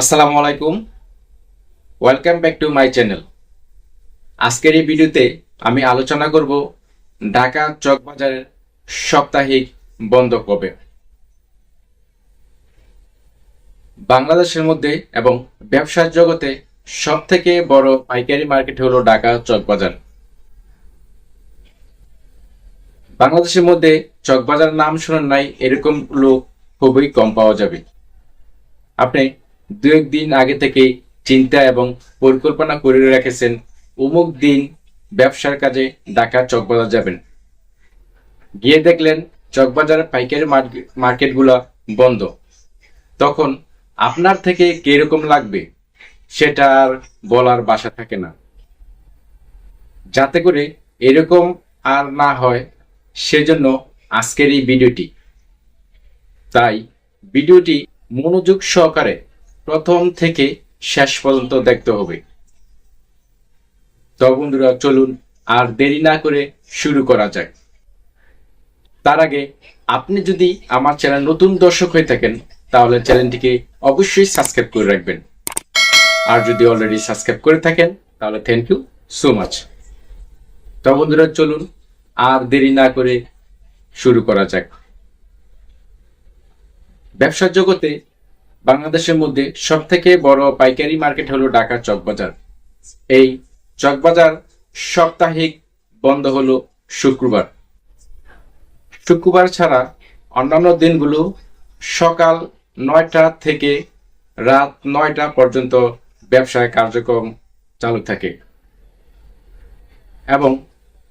আসসালামু আলাইকুম। Welcome back to my channel আজকের এই ভিডিওতে আমি আলোচনা করব ঢাকা চকবাজারের সাপ্তাহিক বন্ধ কবে। বাংলাদেশের মধ্যে এবং ব্যবসার জগতে সব থেকে বড় পাইকারি মার্কেট হলো ঢাকা চকবাজার বাংলাদেশের মধ্যে চকবাজার নাম শোনেন নাই, এরকম লোক খুবই কম পাওয়া যাবে। আপনি দু একদিন আগে থেকে চিন্তা এবং পরিকল্পনা করে রেখেছেন, অমুক দিন ব্যবসার কাজে ঢাকা চকবাজার যাবেন। গিয়ে দেখলেন চকবাজারের পাইকারি মার্কে- মার্কেটগুলো বন্ধ। তখন আপনার থেকে কীরকম লাগবে সেটা আর বলার বাসা থাকে না। যাতে করে এরকম আর না হয় সেজন্য আজকের এই ভিডিওটি। তাই ভিডিওটি মনোযোগ সহকারে প্রথম থেকে শেষ পর্যন্ত দেখতে হবে। তো বন্ধুরা, চলুন আর দেরি না করে শুরু করা যাক। তার আগে আপনি যদি আমার চ্যানেল নতুন দর্শক হয়ে থাকেন, তাহলে চ্যানেলটিকে অবশ্যই সাবস্ক্রাইব করে রাখবেন। আর যদি অলরেডি সাবস্ক্রাইব করে থাকেন, তাহলে থ্যাংক ইউ সো মাচ তো বন্ধুরা, চলুন আর দেরি না করে শুরু করা যাক। ব্যবসার জগতে বাংলাদেশের মধ্যে সব থেকে বড় পাইকারি মার্কেট হলো ঢাকার চকবাজার। এই চকবাজার সাপ্তাহিক বন্ধ হলো শুক্রবার। শুক্রবার ছাড়া অন্যান্য দিনগুলো সকাল নয়টা থেকে রাত নয়টা পর্যন্ত ব্যবসায় কার্যক্রম চালু থাকে এবং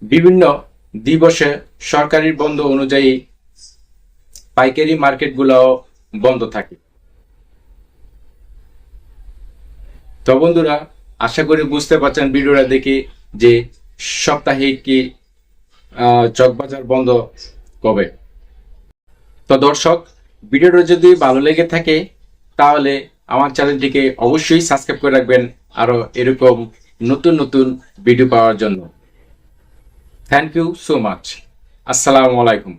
বিভিন্ন দিবসে সরকারি বন্ধ অনুযায়ী পাইকারি মার্কেটগুলোও বন্ধ থাকে। তো বন্ধুরা, আশা করি বুঝতে পারছেন ভিডিওটা দেখে যে সপ্তাহে কি চকবাজার বন্ধ কবে। তো দর্শক, ভিডিওটা যদি ভালো লেগে থাকে, তাহলে আমার চ্যানেলটিকে অবশ্যই সাবস্ক্রাইব করে রাখবেন আরও এরকম নতুন নতুন ভিডিও পাওয়ার জন্য। থ্যাংক ইউ সো মাচ আসসালামু আলাইকুম।